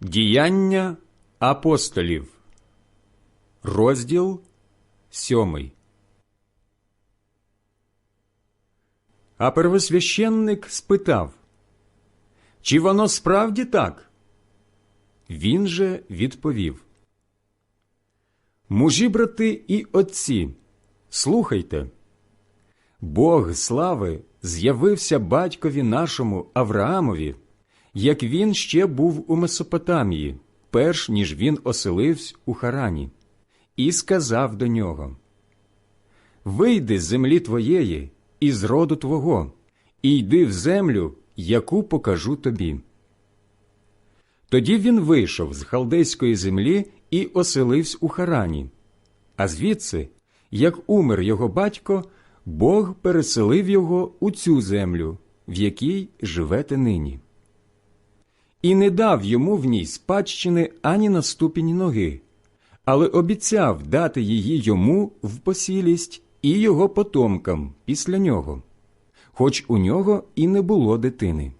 Діяння апостолів, розділ сьомий. А первосвященник спитав, чи воно справді так? Він же відповів. Мужі, брати і отці, слухайте. Бог слави з'явився батькові нашому Авраамові, як він ще був у Месопотамії, перш ніж він оселився у Харані, і сказав до нього: Вийди з землі твоєї і з роду твого, і йди в землю, яку покажу тобі. Тоді він вийшов з халдейської землі і оселився у Харані, а звідси, як умер його батько, Бог переселив його у цю землю, в якій живете нині. І не дав йому в ній спадщини ані на ступінь ноги, але обіцяв дати її йому в посілість і його потомкам після нього, хоч у нього і не було дитини.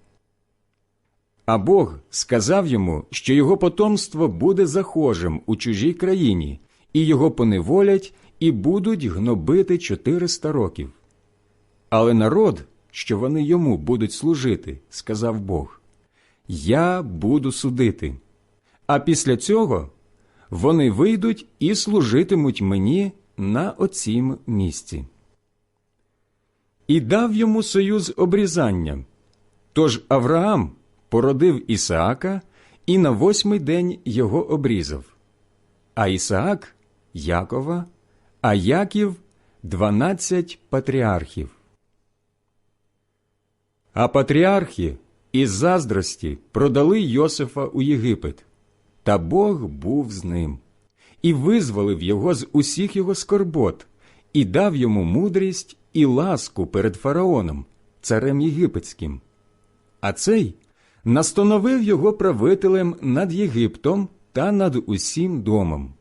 А Бог сказав йому, що його потомство буде захожим у чужій країні, і його поневолять і будуть гнобити чотириста років. Але народ, що вони йому будуть служити, сказав Бог, я буду судити. А після цього вони вийдуть і служитимуть мені на оцім місці. І дав йому союз обрізання. Тож Авраам породив Ісаака і на восьмий день його обрізав, а Ісаак Якова, а Яків дванадцять патріархів. А патріархи із заздрості продали Йосифа у Єгипет, та Бог був з ним, і визволив його з усіх його скорбот, і дав йому мудрість і ласку перед фараоном, царем єгипетським. А цей настановив його правителем над Єгиптом та над усім домом.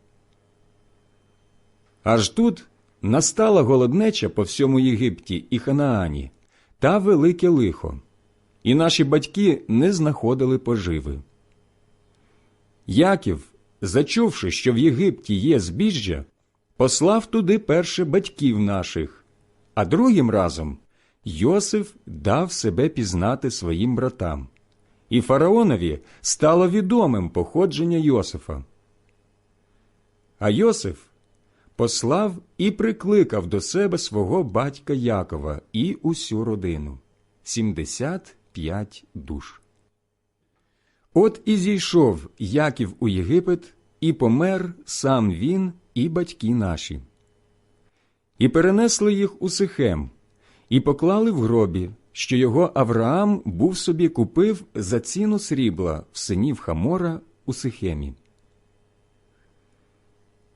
Аж тут настала голоднеча по всьому Єгипті і Ханаані та велике лихо, і наші батьки не знаходили поживи. Яків, зачувши, що в Єгипті є збіжжя, послав туди перше батьків наших, а другим разом Йосиф дав себе пізнати своїм братам, і фараонові стало відомим походження Йосифа. А Йосиф послав і прикликав до себе свого батька Якова і усю родину сімдесят п'ять душ. От і зійшов Яків у Єгипет, і помер сам він і батьки наші. І перенесли їх у Сихем, і поклали в гробі, що його Авраам був собі купив за ціну срібла в синів Хамора у Сихемі.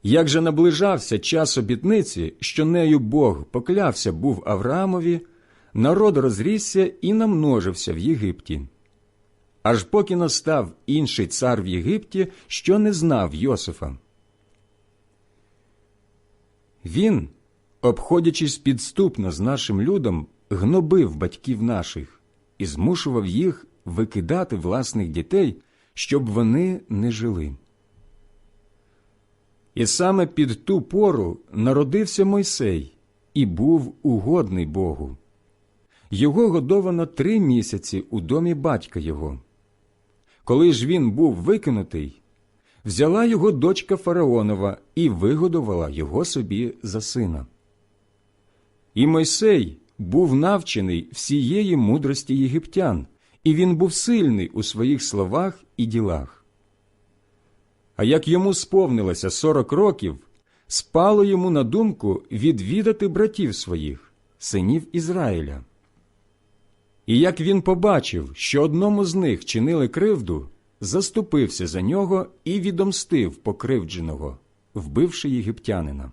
Як же наближався час обітниці, що нею Бог поклявся був Авраамові, народ розрісся і намножився в Єгипті. Аж поки настав інший цар в Єгипті, що не знав Йосифа. Він, обходячись підступно з нашим людом, гнобив батьків наших і змушував їх викидати власних дітей, щоб вони не жили. І саме під ту пору народився Мойсей і був угодний Богу. Його годовано три місяці у домі батька його. Коли ж він був викинутий, взяла його дочка Фараонова і вигодувала його собі за сина. І Мойсей був навчений всієї мудрості єгиптян, і він був сильний у своїх словах і ділах. А як йому сповнилося сорок років, спало йому на думку відвідати братів своїх, синів Ізраїля. І як він побачив, що одному з них чинили кривду, заступився за нього і відомстив покривдженого, вбивши єгиптянина.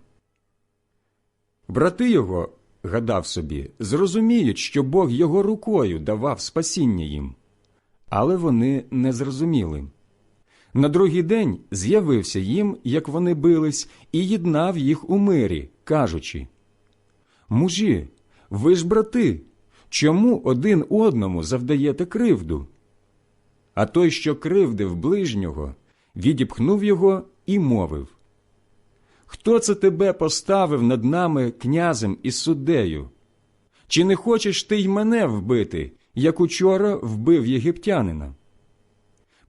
Брати його, гадав собі, зрозуміють, що Бог його рукою давав спасіння їм, але вони не зрозуміли. На другий день з'явився їм, як вони бились, і єднав їх у мирі, кажучи Мужі, ви ж брати, чому один одному завдаєте кривду? А той, що кривдив ближнього, відіпхнув його і мовив Хто це тебе поставив над нами князем і суддею? Чи не хочеш ти й мене вбити, як учора вбив єгиптянина?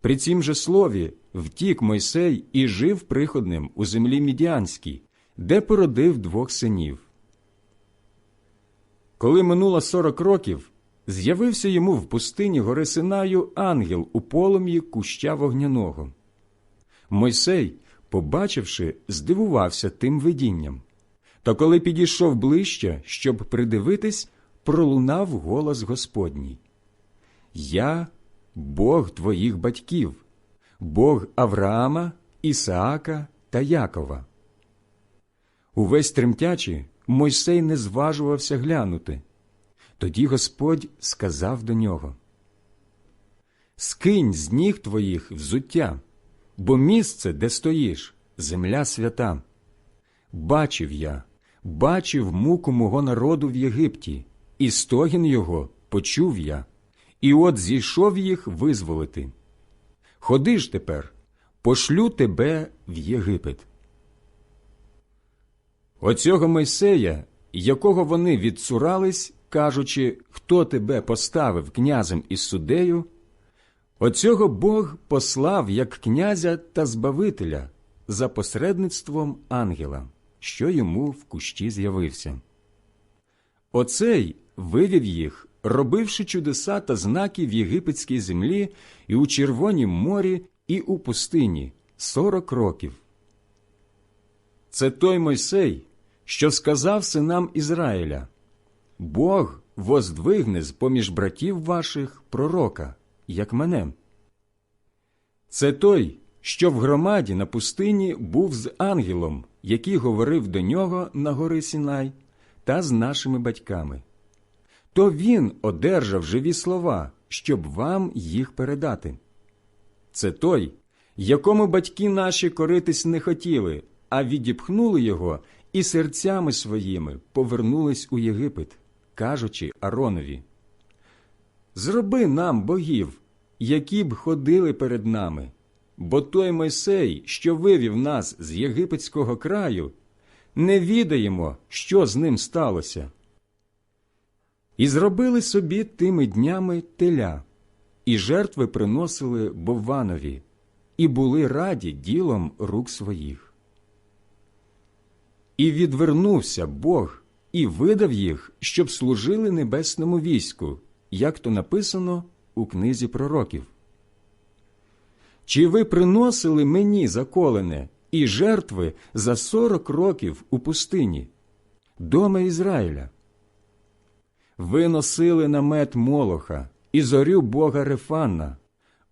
При цім же слові втік Мойсей і жив приходним у землі Мідіанській, де породив двох синів. Коли минуло сорок років, з'явився йому в пустині гори Синаю ангел у полум'ї куща вогняного. Мойсей, побачивши, здивувався тим видінням. Та коли підійшов ближче, щоб придивитись, пролунав голос Господній. Я Бог твоїх батьків, Бог Авраама, Ісаака та Якова. Увесь тремтячи, Мойсей не зважувався глянути. Тоді Господь сказав до нього Скинь з ніг твоїх взуття, бо місце, де стоїш, земля свята. Бачив я, бачив муку мого народу в Єгипті, і стогін його почув я, і от зійшов їх визволити. Ходи ж тепер, пошлю тебе в Єгипет. Оцього Мойсея, якого вони відцурались, кажучи, хто тебе поставив князем і суддею, оцього Бог послав як князя та збавителя за посередництвом ангела, що йому в кущі з'явився. Оцей вивів їх, робивши чудеса та знаки в єгипетській землі і у Червонім морі, і у пустині сорок років. Це той Мойсей, що сказав синам Ізраїля Бог воздвигне з поміж братів ваших пророка, як мене. Це той, що в громаді на пустині був з ангелом, який говорив до нього на гори Сінай, та з нашими батьками. То він одержав живі слова, щоб вам їх передати. Це той, якому батьки наші коритись не хотіли, а відіпхнули його і серцями своїми повернулись у Єгипет, кажучи Аронові Зроби нам богів, які б ходили перед нами, бо той Мойсей, що вивів нас з єгипетського краю, не відаємо, що з ним сталося. І зробили собі тими днями теля, і жертви приносили Бовванові, і були раді ділом рук своїх. І відвернувся Бог і видав їх, щоб служили небесному війську, як то написано у книзі пророків. Чи ви приносили мені заколене і жертви за сорок років у пустині, дома Ізраїля? Ви носили намет Молоха і зорю Бога Рефанна,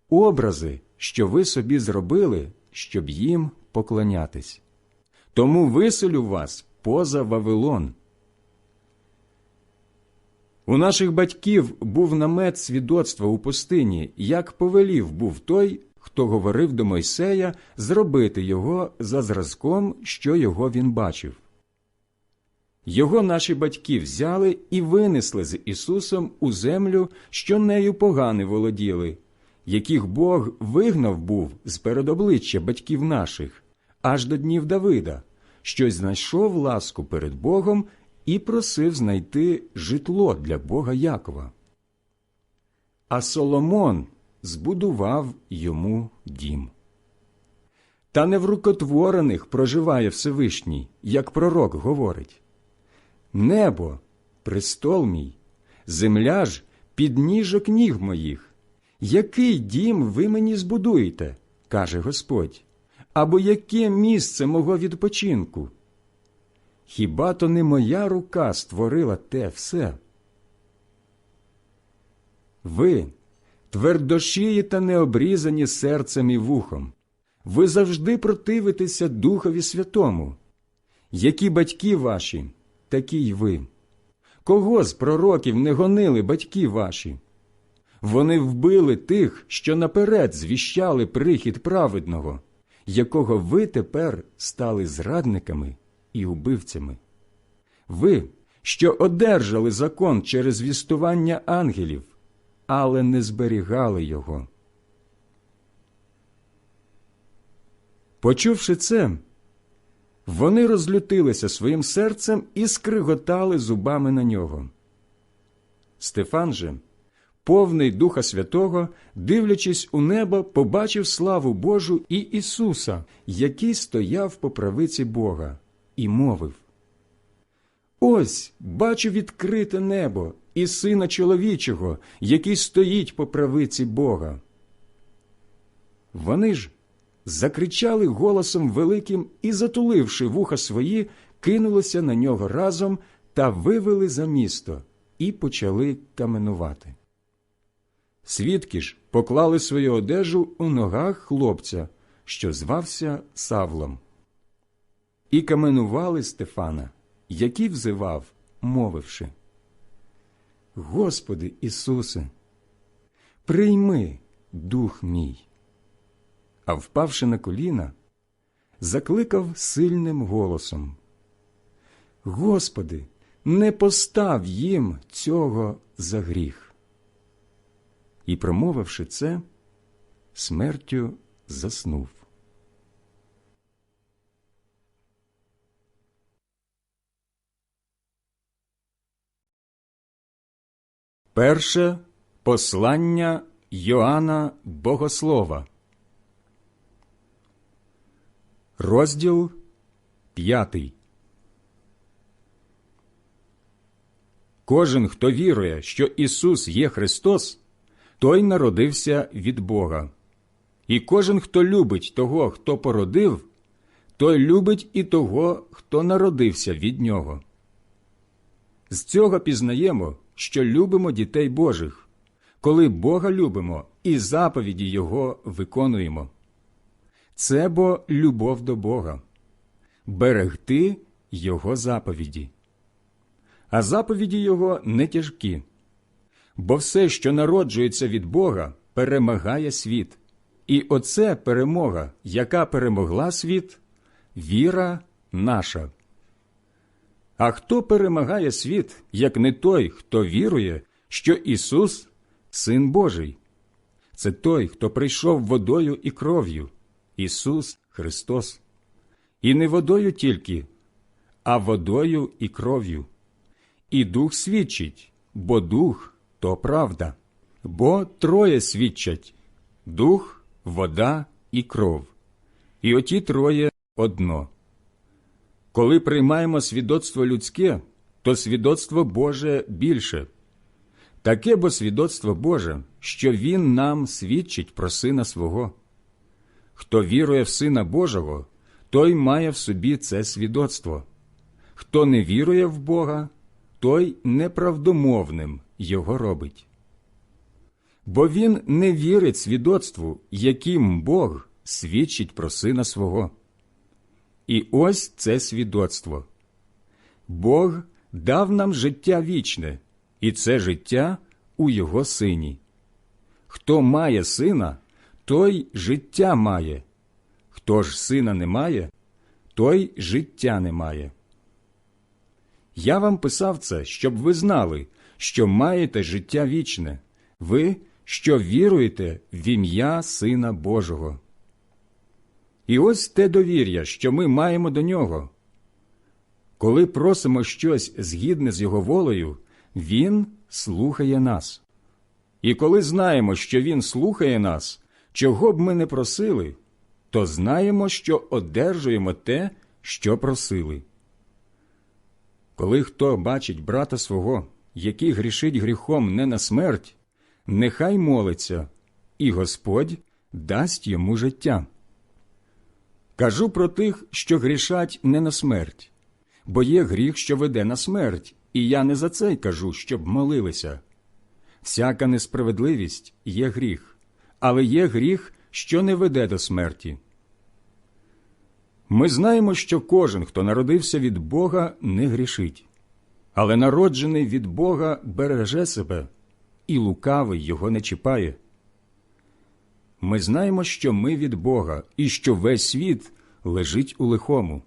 образи, що ви собі зробили, щоб їм поклонятись. Тому виселю вас поза Вавилон. У наших батьків був намет свідоцтва у пустині, як повелів був той, хто говорив до Мойсея зробити його за зразком, що його він бачив. Його наші батьки взяли і винесли з Ісусом у землю, що нею погани володіли, яких Бог вигнав був з передобличчя батьків наших, аж до днів Давида, що знайшов ласку перед Богом і просив знайти житло для Бога Якова. А Соломон збудував йому дім. Та не в рукотворених проживає Всевишній, як пророк говорить. Небо, престол мій, земля ж підніжок ніг моїх. Який дім ви мені збудуєте, каже Господь, або яке місце мого відпочинку? Хіба то не моя рука створила те все? Ви твердошиї та необрізані серцем і вухом. Ви завжди противитеся Духові Святому. Які батьки ваші, такі й ви. Кого з пророків не гонили батьки ваші? Вони вбили тих, що наперед звіщали прихід праведного, якого ви тепер стали зрадниками і убивцями. Ви, що одержали закон через вістування ангелів, але не зберігали його. Почувши це, вони розлютилися своїм серцем і скриготали зубами на нього. Стефан же повний Духа Святого, дивлячись у небо, побачив славу Божу і Ісуса, який стояв по правиці Бога, і мовив Ось бачу відкрите небо і сина чоловічого, який стоїть по правиці Бога. Вони ж закричали голосом великим і, затуливши вуха свої, кинулися на нього разом та вивели за місто і почали каменувати. Свідки ж поклали свою одежу у ногах хлопця, що звався Савлом, і каменували Стефана, який взивав, мовивши Господи Ісусе, прийми дух мій. А впавши на коліна, закликав сильним голосом Господи, не постав їм цього за гріх. І, промовивши це, смертю заснув. Перше послання Йоанна Богослова, розділ п'ятий. Кожен, хто вірує, що Ісус є Христос, той народився від Бога. І кожен, хто любить того, хто породив, той любить і того, хто народився від Нього. З цього пізнаємо, що любимо дітей Божих, коли Бога любимо і заповіді Його виконуємо. Це бо любов до Бога, берегти Його заповіді. А заповіді Його не тяжкі, бо все, що народжується від Бога, перемагає світ. І оце перемога, яка перемогла світ, віра наша. А хто перемагає світ, як не той, хто вірує, що Ісус Син Божий? Це той, хто прийшов водою і кров'ю, Ісус Христос. І не водою тільки, а водою і кров'ю. І Дух свідчить, бо Дух то правда. Бо троє свідчать дух, вода і кров. І оті троє одно. Коли приймаємо свідоцтво людське, то свідоцтво Боже більше. Таке бо свідоцтво Боже, що Він нам свідчить про Сина свого. Хто вірує в Сина Божого, той має в собі це свідоцтво. Хто не вірує в Бога, той неправдомовним його робить. Бо він не вірить свідоцтву, яким Бог свідчить про Сина свого. І ось це свідоцтво. Бог дав нам життя вічне, і це життя у Його Сині. Хто має сина, той життя має, хто ж сина не має, той життя не має. Я вам писав це, щоб ви знали, що маєте життя вічне, ви, що віруєте в ім'я Сина Божого. І ось те довір'я, що ми маємо до нього. Коли просимо щось згідне з його волею, Він слухає нас. І коли знаємо, що Він слухає нас, чого б ми не просили, то знаємо, що одержуємо те, що просили. Коли хто бачить брата свого, який грішить гріхом не на смерть, нехай молиться, і Господь дасть йому життя. Кажу про тих, що грішать не на смерть, бо є гріх, що веде на смерть, і я не за це й кажу, щоб молилися. Всяка несправедливість є гріх, але є гріх, що не веде до смерті. Ми знаємо, що кожен, хто народився від Бога, не грішить, але народжений від Бога береже себе, і лукавий його не чіпає. Ми знаємо, що ми від Бога і що весь світ лежить у лихому.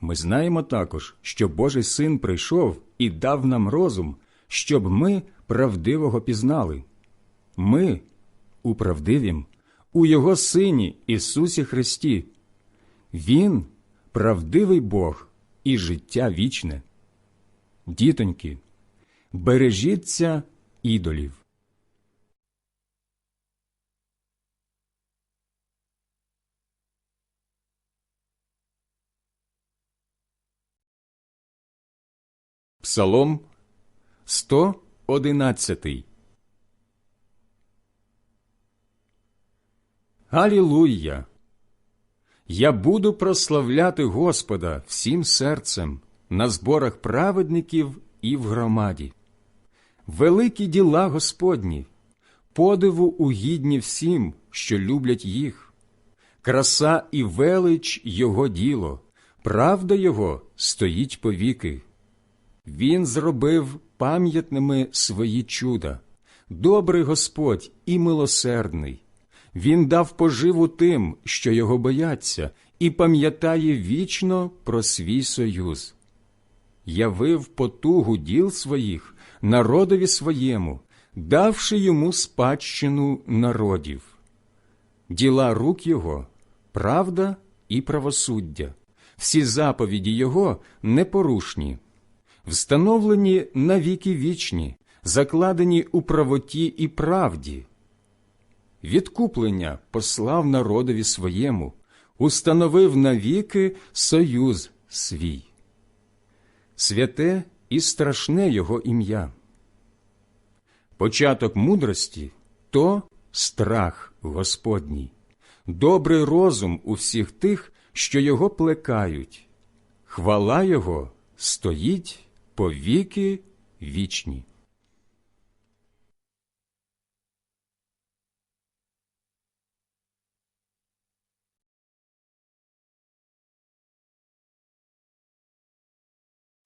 Ми знаємо також, що Божий син прийшов і дав нам розум, щоб ми правдивого пізнали. Ми у правдивім, у Його Сині Ісусі Христі, Він правдивий Бог і життя вічне. Дітоньки, бережіться ідолів. Псалом 111 Алілуя! Я буду прославляти Господа всім серцем на зборах праведників і в громаді. Великі діла Господні, подиву угідні всім, що люблять їх. Краса і велич Його діло, правда Його стоїть повіки. Він зробив пам'ятними свої чуда, добрий Господь і милосердний. Він дав поживу тим, що його бояться, і пам'ятає вічно про свій союз. Явив потугу діл своїх народові своєму, давши йому спадщину народів. Діла рук його правда і правосуддя, всі заповіді його непорушні, встановлені на віки вічні, закладені у правоті і правді відкуплення послав народові своєму, установив навіки союз свій. Святе і страшне його ім'я. Початок мудрості то страх Господній, добрий розум у всіх тих, що його плекають, хвала Його стоїть по віки вічні.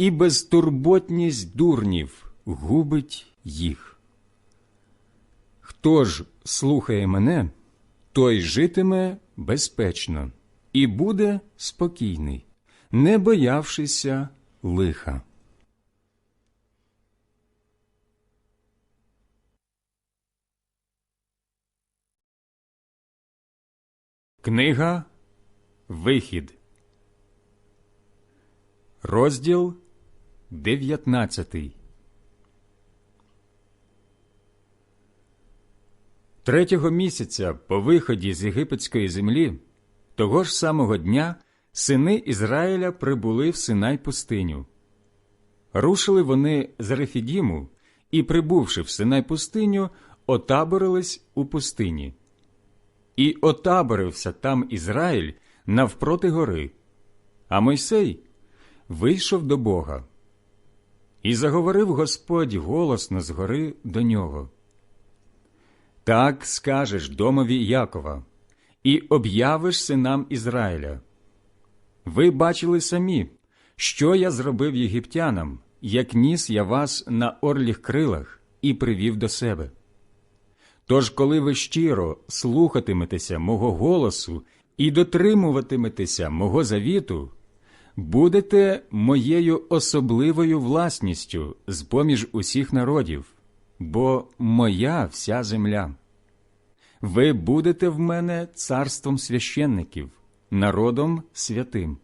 і безтурботність дурнів губить їх. Хто ж слухає мене, той житиме безпечно і буде спокійний, не боявшися лиха. Книга Вихід, розділ 19 Третього місяця по виході з єгипетської землі, того ж самого дня, сини Ізраїля прибули в Синай пустиню. Рушили вони з Рефідіму і, прибувши в Синай пустиню, отаборились у пустині. І отаборився там Ізраїль навпроти гори, а Мойсей вийшов до Бога. І заговорив Господь голосно згори до нього. Так скажеш домові Якова, і об'явиш синам Ізраїля. Ви бачили самі, що я зробив єгиптянам, як ніс я вас на орліх крилах і привів до себе. Тож, коли ви щиро слухатиметеся мого голосу і дотримуватиметеся мого завіту, будете моєю особливою власністю з поміж усіх народів, бо моя вся земля. Ви будете в мене царством священників, народом святим.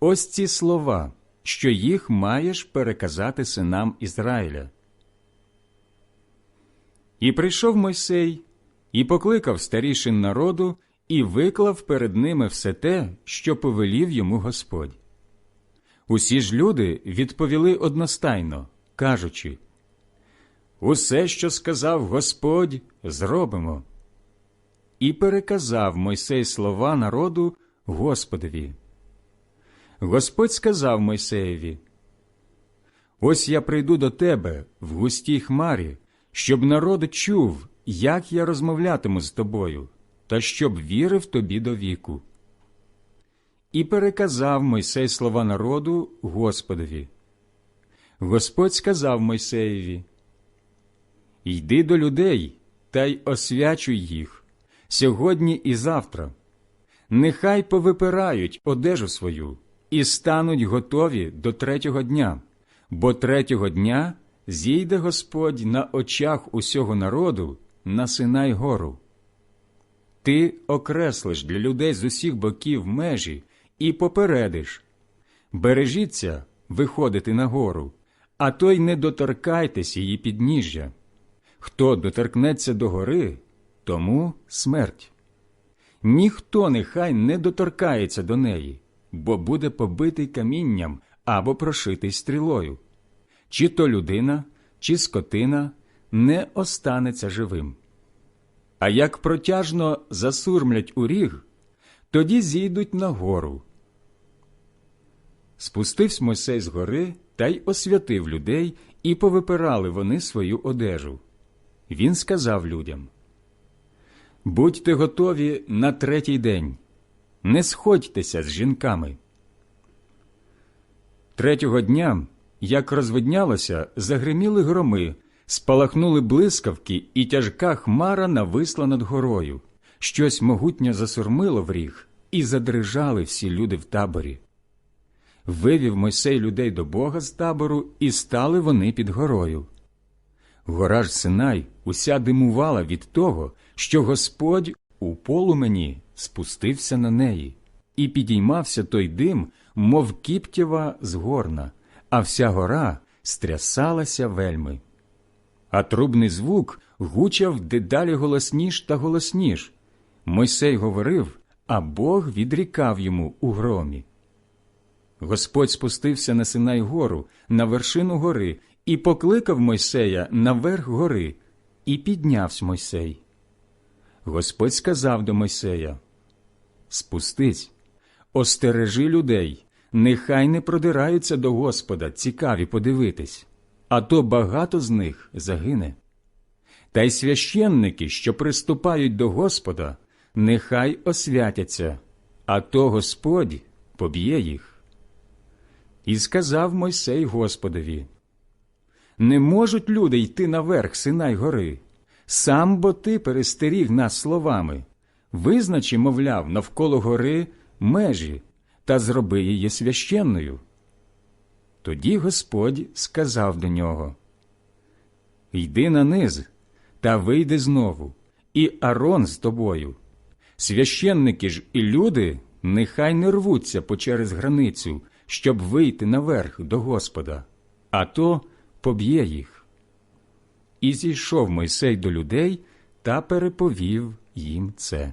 Ось ці слова, що їх маєш переказати синам Ізраїля. І прийшов Мойсей і покликав старішин народу і виклав перед ними все те, що повелів йому Господь. Усі ж люди відповіли одностайно, кажучи Усе, що сказав Господь, зробимо. І переказав Мойсей слова народу Господові. Господь сказав Мойсеєві: Ось я прийду до тебе в густій хмарі, щоб народ чув, як я розмовлятиму з тобою та щоб вірив тобі до віку. І переказав Мойсей слова народу Господові. Господь сказав Мойсеєві Йди до людей та й освячуй їх сьогодні і завтра. Нехай повипирають одежу свою і стануть готові до третього дня, бо третього дня зійде Господь на очах усього народу на Синай гору. Ти окреслиш для людей з усіх боків межі і попередиш бережіться виходити на гору, а то й не доторкайтесь її підніжжя. Хто доторкнеться до гори, тому смерть. Ніхто нехай не доторкається до неї, бо буде побитий камінням або прошитий стрілою. Чи то людина, чи скотина не останеться живим. А як протяжно засурмлять у ріг, тоді зійдуть на гору. Спустився Мойсей з гори та й освятив людей, і повипирали вони свою одежу. Він сказав людям Будьте готові на третій день, не сходьтеся з жінками. Третього дня, як розвиднялося, загриміли громи, спалахнули блискавки, і тяжка хмара нависла над горою. Щось могутнє засурмило в ріг, і задрижали всі люди в таборі. Вивів Мойсей людей до Бога з табору, і стали вони під горою. Гора ж Синай уся димувала від того, що Господь у полумені спустився на неї, і підіймався той дим, мов кіптєва з горна, а вся гора стрясалася вельми. А трубний звук гучав дедалі голосніш та голосніш. Мойсей говорив, а Бог відрікав йому у громі. Господь спустився на Синай гору, на вершину гори, і покликав Мойсея наверх гори, і піднявся Мойсей. Господь сказав до Мойсея Спустись, остережи людей, нехай не продираються до Господа, цікаві подивитись, а то багато з них загине. Та й священники, що приступають до Господа, нехай освятяться, а то Господь поб'є їх. І сказав Мойсей Господові Не можуть люди йти наверх Синай гори, сам бо ти перестеріг нас словами. Визначи, мовляв, навколо гори межі та зроби її священною. Тоді Господь сказав до нього Йди на низ та вийди знову, і Арон з тобою. Священники ж і люди нехай не рвуться по через границю, щоб вийти наверх до Господа, а то поб'є їх. І зійшов Мойсей до людей та переповів їм це.